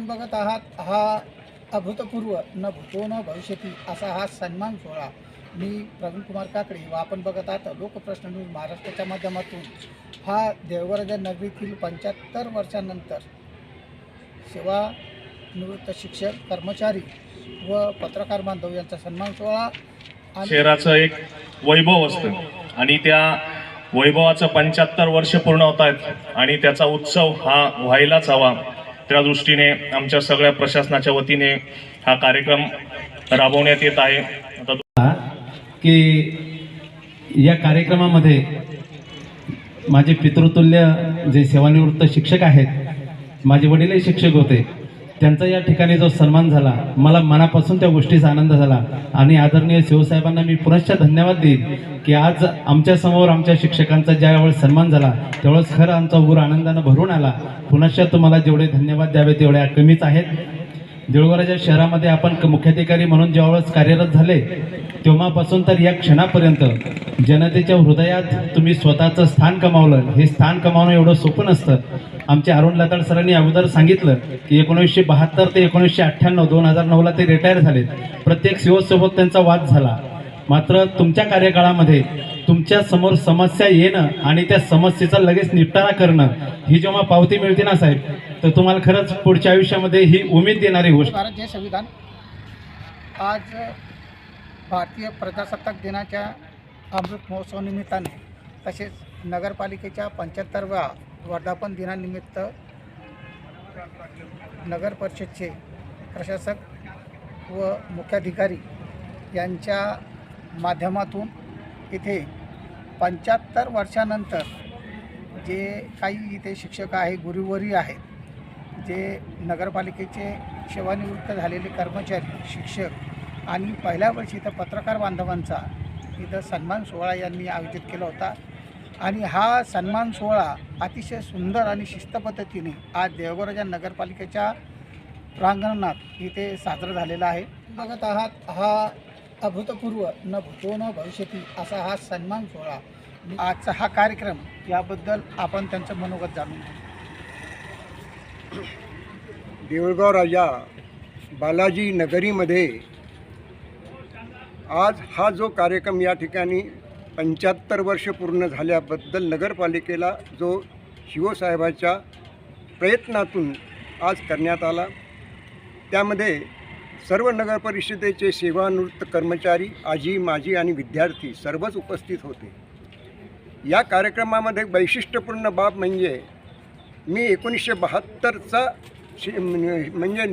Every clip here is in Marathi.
आपण बघत आहात हा अभूतपूर्व न भूतो न भविष्यती असा हा सन्मान सोहळा मी प्रवीण कुमार काकडे व आपण बघत आहात लोकप्रश्न न्यूज महाराष्ट्राच्या माध्यमातून. हा देवराजा नगरीतील पंच्याहत्तर वर्षानंतर सेवा निवृत्त शिक्षक कर्मचारी व पत्रकार बांधव यांचा सन्मान सोहळा शहराचं एक वैभव असतं. आणि त्या वैभवाचं पंच्याहत्तर वर्ष पूर्ण होत आहेत आणि त्याचा उत्सव हा व्हायलाच हवा. त्या दृष्टीने आमच्या सगळ्या प्रशासनाच्या वतीने हा कार्यक्रम राबवण्यात येत आहे. की या कार्यक्रमामध्ये माझे पितृतुल्य जे सेवानिवृत्त शिक्षक आहेत माझे वडीलही शिक्षक होते. त्यांचा या ठिकाणी जो सन्मान झाला मला मनापासून त्या गोष्टीचा आनंद झाला. आणि आदरणीय शिवसाहेबांना मी पुनश्च धन्यवाद देईन की आज आमच्यासमोर आमच्या शिक्षकांचा ज्यावेळेस सन्मान झाला त्यावेळेस खरं आमचा उर आनंदानं भरून आला. पुनश्च तुम्हाला जेवढे धन्यवाद द्यावे तेवढे कमीच आहेत. देऊळवराच्या शहरामध्ये आपण मुख्याधिकारी म्हणून ज्यावेळेस कार्यरत झाले तेव्हापासून तर या क्षणापर्यंत जनतेच्या हृदयात तुम्ही स्वतःचं स्थान कमावलं. हे स्थान कमावणं एवढं सोपं नसतं. आमचे अरुण लाताड सरांनी अगोदर सांगितलं की एकोणीसशे बहात्तर ते एकोणीसशे अठ्ठ्याण्णव दोन हजार नऊला ते रिटायर झालेत. प्रत्येक सीओसोबत त्यांचा वाद झाला. मात्र तुमच्या कार्यकाळामध्ये तुमच्यासमोर समस्या येणं आणि त्या समस्येचा लगेच निपटारा करणं ही जेव्हा पावती मिळते ना साहेब तर तुम्हाला खरंच पुढच्या आयुष्यामध्ये ही उमेद देणारी गोष्ट. भारत हे संविधान. आज भारतीय प्रजासत्ताक दिनाच्या अमृत महोत्सव निमित्ताने तसेच नगरपालिकेच्या पंच्याहत्तरव्या वर्धापन दिनानिमित्त नगर परिषदचे प्रशासक व मुख्याधिकारी यांच्या माध्यमातून इथे पंच्याहत्तर वर्षानंतर जे काही इथे शिक्षक आहे गुरुवरी आहेत जे नगरपालिकेचे सेवानिवृत्त झालेले कर्मचारी शिक्षक आणि पहिल्या वर्षी इथं पत्रकार बांधवांचा इथं सन्मान सोहळा यांनी आयोजित केला होता. आणि हा सन्मान सोहळा अतिशय सुंदर आणि शिस्त पद्धतीने आज देवगोराजा नगरपालिकेच्या प्रांगणात इथे साजरा झालेला आहे. बघत आहात हा अभूतपूर्व न भूतो न भविष्यती असा हा सन्मान सोहळा. आजचा हा कार्यक्रम याबद्दल आपण त्यांचं मनोगत जाणून घेऊ. देऊळगाव राजा बालाजी नगरीमध्ये आज हा जो कार्यक्रम या ठिकाणी पंच्याहत्तर वर्ष पूर्ण झाल्याबद्दल नगरपालिकेला जो शिवसाहेबाच्या प्रयत्नातून आज करण्यात आला त्यामध्ये सर्व नगरपरिषदेचे सेवानिवृत्त कर्मचारी आजी माजी आणि विद्यार्थी सर्वच उपस्थित होते. या कार्यक्रमामध्ये वैशिष्ट्यपूर्ण बाब म्हणजे मी एकोणीसशे बहात्तरचा शि म्हणजे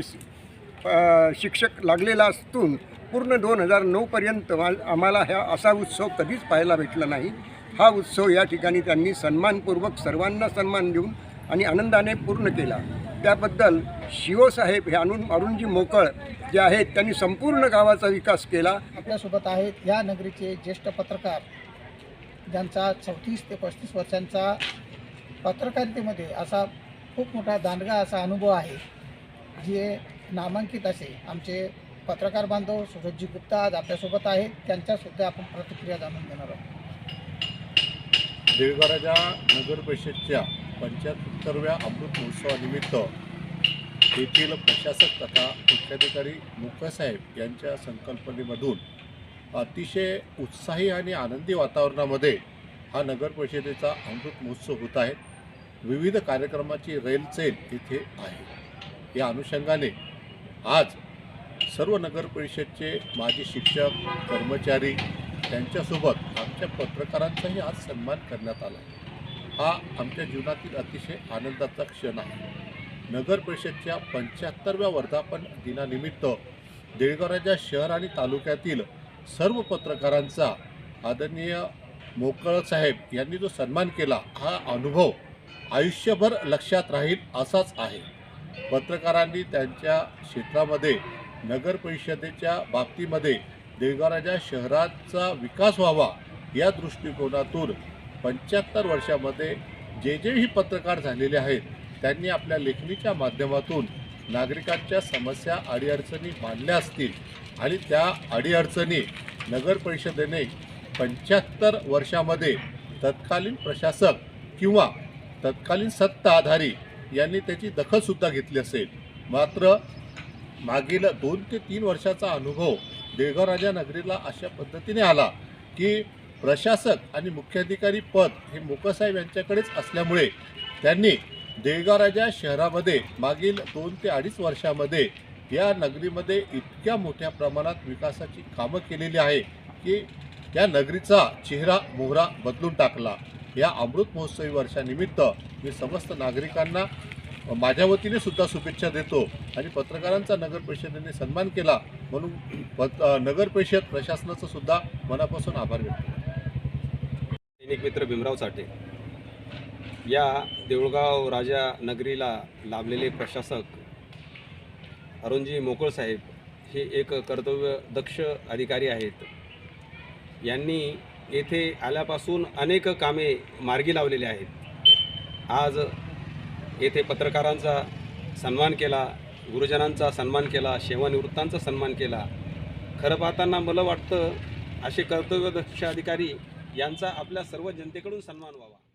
शिक्षक लागलेला असून पूर्ण दोन हजार नऊपर्यंत आम्हाला ह्या असा उत्सव कधीच पाहायला भेटला नाही. हा उत्सव या ठिकाणी त्यांनी सन्मानपूर्वक सर्वांना सन्मान देऊन आणि आनंदाने पूर्ण केला. त्याबद्दल शिवसाहेब हे अरुण अरुणजी मोकळ जे आहेत त्यांनी संपूर्ण गावाचा विकास केला. आपल्यासोबत आहेत या नगरीचे ज्येष्ठ पत्रकार ज्यांचा चौतीस ते पस्तीस वर्षांचा पत्रकारितेमध्ये असा खूप मोठा दांडगा असा अनुभव आहे जे नामांकित असे आमचे पत्रकार बांधव सुरजजी गुप्ता आज आपल्यासोबत आहेत. त्यांच्यासुद्धा आपण प्रतिक्रिया जाणून घेणार आहोत. देळगाराजा नगर परिषदच्या पंच्याहत्तरव्या अमृत महोत्सवानिमित्त येथील प्रशासक तथा मुख्याधिकारी मुकासाहेब यांच्या संकल्पनेमधून अतिशय उत्साही आणि आनंदी वातावरणामध्ये हा नगर परिषदेचा अमृत महोत्सव होत आहे. विविध कार्यक्रमाची रेलचेल इथे आहे. या अनुषंगाने आज सर्व नगर परिषदचे माजी शिक्षक कर्मचारी त्यांच्यासोबत आमच्या पत्रकारांचाही आज सन्मान करण्यात आला. हा आमच्या जीवनातील अतिशय आनंदाचा क्षण आहे. नगर परिषदच्या पंच्याहत्तरव्या वर्धापन दिनानिमित्त देळगावराजा शहर आणि तालुक्यातील सर्व पत्रकारांचा आदरणीय मोकळ साहेब यांनी जो सन्मान केला हा अनुभव आयुष्यभर लक्षात राहील असाच आहे. पत्रकारांनी त्यांच्या क्षेत्रामध्ये नगर परिषदेच्या बाबतीमध्ये देळगावराजा शहराचा विकास व्हावा या दृष्टिकोनातून पंच्याहत्तर वर्षामध्ये जे जेही पत्रकार झालेले आहेत त्यांनी आपल्या लेखणीच्या माध्यमातून नागरिकांच्या समस्या अडीअडचणी मांडल्या असतील आणि त्या अडीअडचणी नगर परिषदेने पंच्याहत्तर वर्षामध्ये तत्कालीन प्रशासक किंवा तत्कालीन सत्ता आधारी यांनी त्याची दखलसुद्धा घेतली असेल. मात्र मागील दोन ते तीन वर्षाचा अनुभव देगावराजा नगरीला अशा पद्धतीने आला की प्रशासक आणि मुख्याधिकारी पद हे मोकसाहेब यांच्याकडेच असल्यामुळे त्यांनी देगावराजा शहरामध्ये मागील दोन ते अडीच वर्षामध्ये या नगरीमध्ये इतक्या मोठ्या प्रमाणात विकासाची कामं केलेली आहे की या नगरीचा चेहरा मोहरा बदलून टाकला या अमृत महोत्सवी वर्षानिमित्त मी समस्त नागरिकांना माझ्या वतीने सुद्धा शुभेच्छा देतो आणि पत्रकारांचा नगर परिषदेने सन्मान केला म्हणून पत नगर परिषद प्रशासनाचं सुद्धा मनापासून आभार व्यक्त करतो. सैनिक मित्र भीमराव साठे या देऊळगाव राजा नगरीला लाभलेले प्रशासक अरुणजी मोकळ साहेब हे एक कर्तव्य दक्ष अधिकारी आहेत. यांनी येथे आल्यापासून अनेक कामे मार्गी लावलेली आहेत. आज येथे पत्रकारांचा सन्मान केला गुरुजनांचा सन्मान केला सेवानिवृत्तांचा सन्मान केला. खरं पाहताना मला वाटतं असे कर्तव्यदक्ष अधिकारी यांचा आपल्या सर्व जनतेकडून सन्मान व्हावा.